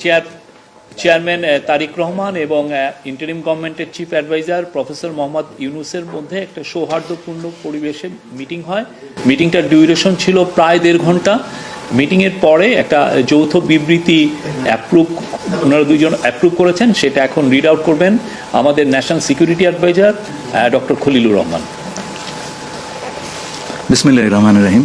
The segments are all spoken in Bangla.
চেয়ার চেয়ারম্যান তারিক রহমান এবং ইন্টারিম গভর্নমেন্টের চিফ অ্যাডভাইজার প্রফেসর মোহাম্মদ ইউনুসের মধ্যে একটা সৌহার্দ্যপূর্ণ পরিবেশে মিটিং হয়। মিটিংটার ডিউরেশন ছিল প্রায় দেড় ঘণ্টা। মিটিংয়ের পরে একটা যৌথ বিবৃতি অ্যাপ্রুভ ওনারা দুজন অ্যাপ্রুভ করেছেন, সেটা এখন রিড আউট করবেন আমাদের national security adviser doctor Khalilur Rahman. বিসমিল্লাহ রহমান রহিম।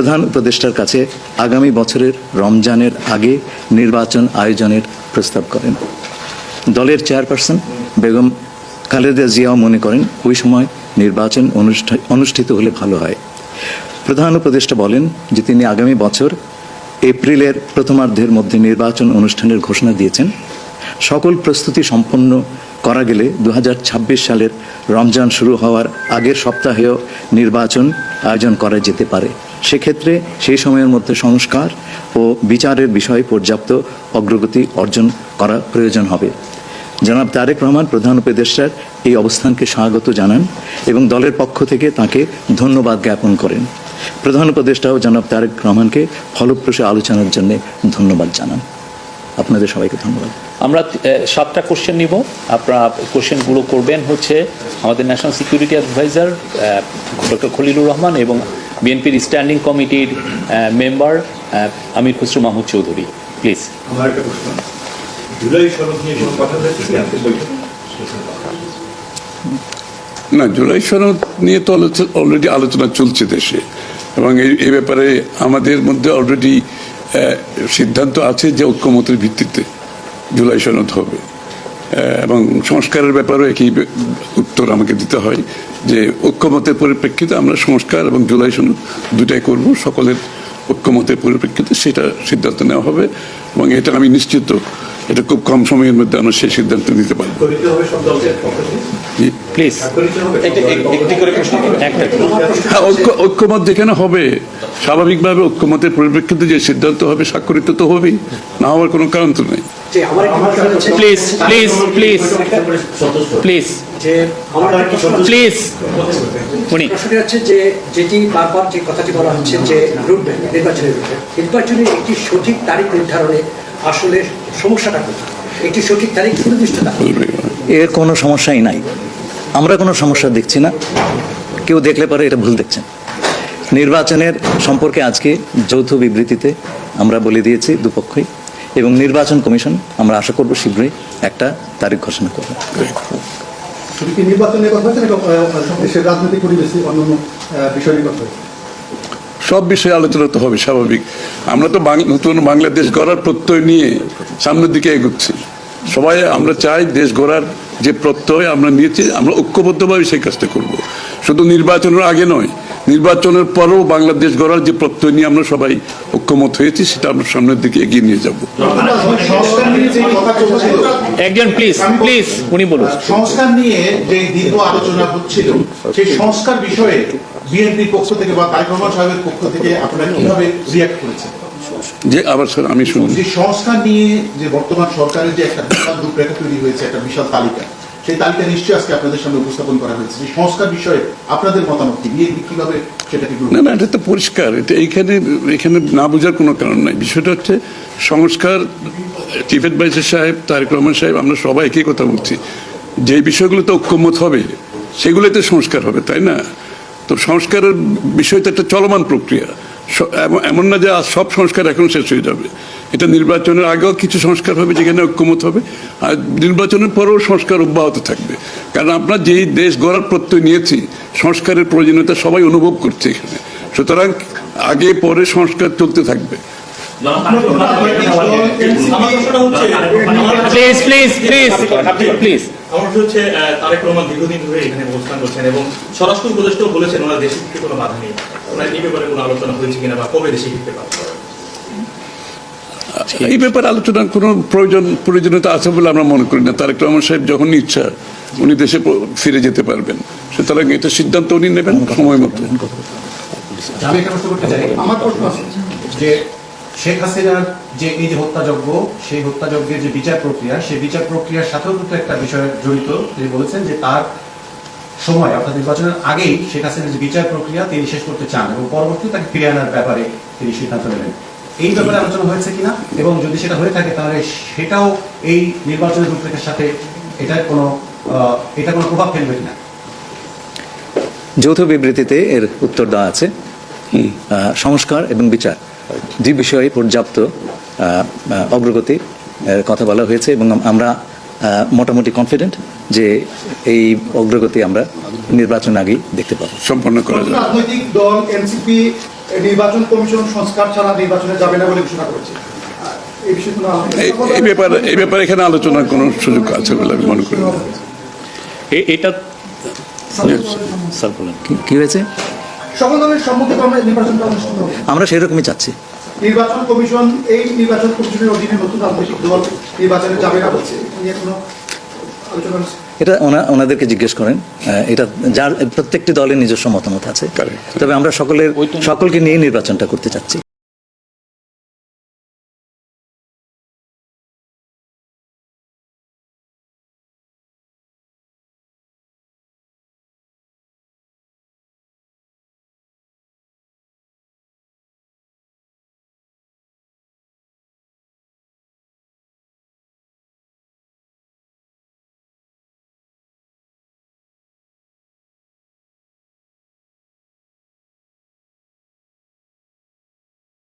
প্রধান উপদেষ্টার কাছে আগামী বছরের রমজানের আগে নির্বাচন আয়োজনের প্রস্তাব করেন। দলের চেয়ারপারসন বেগম খালেদা জিয়াও মনে করেন, ওই সময় নির্বাচন অনুষ্ঠা- অনুষ্ঠিত হলে ভালো হয়। প্রধান উপদেষ্টা বলেন যে তিনি আগামী বছর এপ্রিলের প্রথমার্ধের মধ্যে নির্বাচন অনুষ্ঠানের ঘোষণা দিয়েছেন। সকল প্রস্তুতি সম্পন্ন করা গেলে দু হাজার ছাব্বিশ সালের রমজান শুরু হওয়ার আগের সপ্তাহেও নির্বাচন আয়োজন করা যেতে পারে। সেক্ষেত্রে সেই সময়ের মধ্যে সংস্কার ও বিচারের বিষয়ে পর্যাপ্ত অগ্রগতি অর্জন করা প্রয়োজন হবে। জনাব তারেক রহমান, প্রধান উপদেষ্টার এই অবস্থানকে স্বাগত জানান এবং দলের পক্ষ থেকে তাকে ধন্যবাদ জ্ঞাপন করেন। প্রধান উপদেষ্টাও জনাব তারেক রহমানকে ফলপ্রসূ আলোচনার জন্য ধন্যবাদ জানান। আপনাদের সবাইকে ধন্যবাদ। আমরা সাতটা কোশ্চেন নিব। আপনারা কোশ্চেনগুলো করবেন হচ্ছে আমাদের national security adviser doctor Khalilur Rahman এবং বিএনপির স্ট্যান্ডিং কমিটির মেম্বার আমির খুসরু মাহমুদ চৌধুরী। প্লিজ আমার একটা প্রশ্ন। জুলাই সনদ নিয়ে কোনো কথা হয়েছে কি আজকে বৈঠক না জুলাই সনদ নিয়ে তো অলরেডি আলোচনা চলছে দেশে। এবং এই ব্যাপারে আমাদের মধ্যে অলরেডি সিদ্ধান্ত আছে যে ঐক্যমতের ভিত্তিতে জুলাই সনদ হবে। এবং সংস্কারের ব্যাপারেও একই উত্তর আমাকে দিতে হয় যে ঐক্যমতের পরিপ্রেক্ষিতে আমরা সংস্কার এবং জুলাই সনদ দুটাই করব, সকলের ঐক্যমতের পরিপ্রেক্ষিতে সেটা সিদ্ধান্ত নেওয়া হবে এবং এটা আমি নিশ্চিত এটা খুব কম সময়ের মধ্যে আমরা সেই সিদ্ধান্ত নিতে প্লিজ। একটা হ্যাঁ ঐক্য ঐক্যমত যেখানে হবে স্বাভাবিকভাবে ঐক্যমতের পরিপ্রেক্ষিতে যে সিদ্ধান্ত হবে স্বাক্ষরিত তো হবেই। না হওয়ার কোনো কারণ তো নেই। যে আমার একটি প্রশ্ন হচ্ছে প্লিজ প্লিজ প্লিজ প্লিজ। যে আমার একটি প্রশ্ন হচ্ছে- প্লিজ। উনি। হচ্ছে যে যেটি বারবার যে কথাটি বলা হচ্ছে যে রুটম্যাপ নির্বাচনের রুটম্যাপ নির্বাচনের একটি সঠিক তারিখ নির্ধারণে আসলে সমস্যাটা কোথায়? একটি সঠিক তারিখ সুনির্দিষ্টতা এর কোনো সমস্যাই নাই। আমরা কোনো সমস্যা দেখছি না। কেউ দেখলে পরে এটা ভুল দেখছেন। নির্বাচনের সম্পর্কে আজকে যৌথ বিবৃতিতে আমরা বলে দিয়েছি দুপক্ষই এবং নির্বাচন কমিশন আমরা আশা করব শীঘ্রই একটা তারিখ ঘোষণা করবে। নির্বাচনের কথা রাজনৈতিক পরিবেশে অন্যান্য আহ, বিষয় নিয়ে কথা সব বিষয়ে আলোচনা তো হবে, স্বাভাবিক। আমরা তো নতুন বাংলাদেশ গড়ার প্রত্যয় নিয়ে সামনের দিকে এগুচ্ছি। সবাই, আমরা চাই দেশ গড়ার যে প্রত্যয় আমরা নিয়েছি, আমরা ঐক্যবদ্ধভাবে সেই কাজটা করব। শুধু নির্বাচনের আগে নয় নির্বাচনের পরেও বাংলাদেশ গড়ার যে প্রত্যয় নিয়ে আমরা সবাই ঐক্যমত হয়েছি সেটা আমরা সামনের দিকে এগিয়ে নিয়ে যাব। সংস্কার নিয়ে যে একজন প্লিজ প্লিজ উনি বলুন। সংস্কার নিয়ে যে দীর্ঘ আলোচনা হচ্ছিল সেই সংস্কার বিষয়ে বিএনপির পক্ষ থেকে বা তারেক রহমান সাহেবের পক্ষ থেকে আপনারা কীভাবে রিয়াক্ট করেছেন? যে আবার স্যার আমি শুনি যে সংস্কার নিয়ে যে বর্তমান সরকারের যে একটা বিশাল রূপরেখা তৈরি হয়েছে একটা বিশাল তালিকা সেই তালিকা নিশ্চয়ই আজকে আপনাদের সামনে উপস্থাপন করা হয়েছে। সেই সংস্কার বিষয়ে আপনাদের মতামত কি বিএনপি কীভাবে সেটাকে না না, এটা তো পরিষ্কার। এটা এইখানে, এখানে না বোঝার কোনো কারণ নাই। বিষয়টা হচ্ছে সংস্কার চিফ অ্যাডভাইজার সাহেব তারেক রহমান সাহেব, আমরা সবাই একই কথা বলছি। যে বিষয়গুলোতে ঐক্যমত হবে, সেগুলোতে সংস্কার হবে, তাই না? তো সংস্কারের বিষয়টা একটা চলমান প্রক্রিয়া। এমন- না যে সব সংস্কার এখন শেষ হয়ে যাবে। এটা নির্বাচনের আগেও কিছু সংস্কার হবে যেখানে ঐক্যমত হবে আর নির্বাচনের পরেও সংস্কার অব্যাহত থাকবে। কারণ আমরা যেই দেশ গড়ার প্রত্যয় নিয়েছি সংস্কারের প্রয়োজনীয়তা সবাই অনুভব করছে এখানে। সুতরাং আগে পরে সংস্কার চলতে থাকবে। প্লিজ প্লিজ প্লিজ প্লিজ আমার হচ্ছে তারেক রহমান দীর্ঘদিন ধরে এখানে অবস্থান করছেন এবং স্বরাষ্ট্র উপদেষ্টাও বলেছেন ওনার দেশে কোনো বাধা নেই। ওনার এই ব্যাপারে কোনো আলোচনা হয়েছে কিনা বা কবে দেশে ফিরতে পারবে এই ব্যাপারে আলোচনার কোনো প্রয়োজন প্রয়োজনীয়তা আছে বলে আমরা মনে করি না। তারেক রহমান সাহেব যখন ইচ্ছা উনি দেশে ফিরে যেতে পারবেন। সুতরাং এটা সিদ্ধান্ত উনি নেবেন সময় মতো। একটা প্রশ্ন আমার প্রশ্ন আছে যে শেখ হাসিনার যে এই যে হত্যাযজ্ঞ সেই হত্যাযজ্ঞের যে বিচার প্রক্রিয়া সেই বিচার প্রক্রিয়ার সাথেও কিন্তু একটা বিষয় জড়িত। তিনি বলেছেন যে তার সময় অর্থাৎ নির্বাচনের আগেই শেখ হাসিনার যে বিচার প্রক্রিয়া তিনি শেষ করতে চান এবং পরবর্তী তাকে ফিরে আনার ব্যাপারে তিনি সিদ্ধান্ত নেবেন। এই ব্যাপারে আলোচনা হয়েছে কিনা এবং যদি সেটা হয়ে থাকে তাহলে সেটাও এই নির্বাচনের রূপরেখার সাথে এটার কোনো এটা কোনো প্রভাব ফেলবে কিনা? যৌথ বিবৃতিতে এর উত্তর দেওয়া আছে। সংস্কার এবং বিচার দুই বিষয়ে পর্যাপ্ত অগ্রগতি কথা বলা হয়েছে এবং আমরা মোটামুটি কনফিডেন্ট যে এই অগ্রগতি আমরা নির্বাচন আগেই দেখতে পাবো। সম্পন্ন করা যাবে। রাজনৈতিক দল এনসিপি নির্বাচন কমিশন সংস্কার ছাড়া নির্বাচনে যাবে না বলে ঘোষণা করেছে। এই ব্যাপারে এই ব্যাপারে এখানে আলোচনার কোনো সুযোগ আছে বলে আমি মনে করি এটা স্যার বলেন। কি- হয়েছে? আমরা সেরকমই চাচ্ছি। নির্বাচন কমিশন এই নির্বাচন কমিশনের অধীনে নতুন রাজনৈতিক দল নির্বাচনে যাবে না বলছে। এটা ওনাদেরকে জিজ্ঞেস করেন আহ, এটা যার প্রত্যেকটি দলের নিজস্ব মতামত আছে. তবে আমরা সকলের সকলকে নিয়ে নির্বাচনটা করতে চাচ্ছি